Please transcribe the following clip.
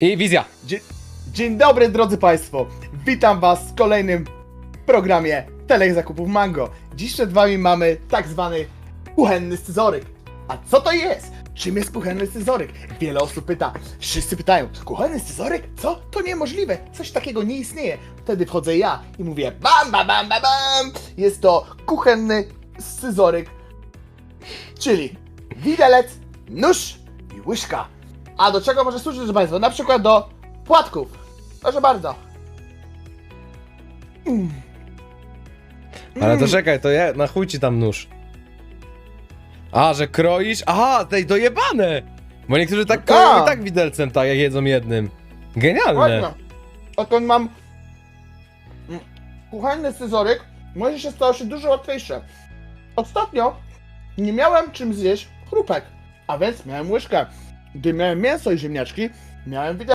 I wizja. Dzień, dzień dobry drodzy Państwo, witam Was w kolejnym programie Telek Zakupów Mango. Dziś przed Wami mamy tak zwany kuchenny scyzoryk. A co to jest? Czym jest kuchenny scyzoryk? Wiele osób pyta, wszyscy pytają, kuchenny scyzoryk? Co? To niemożliwe, coś takiego nie istnieje. Wtedy wchodzę ja i mówię bam, bam, bam, bam, bam. Jest to kuchenny scyzoryk, czyli widelec, nóż i łyżka. A do czego może służyć, proszę Państwa? Na przykład do płatków. Proszę bardzo. Ale to czekaj, to ja, na chuj ci tam nóż. A, że kroisz? Aha, tej dojebane! Bo niektórzy tak No kroją tak. i tak widelcem, tak jak jedzą jednym. Genialne. Ładno. Oto mam mm, kuchenny scyzoryk. Może się stało się dużo łatwiejsze. Ostatnio nie miałem czym zjeść chrupek, a więc miałem łyżkę. Gdy miałem mięso i ziemniaczki, miałem widelec.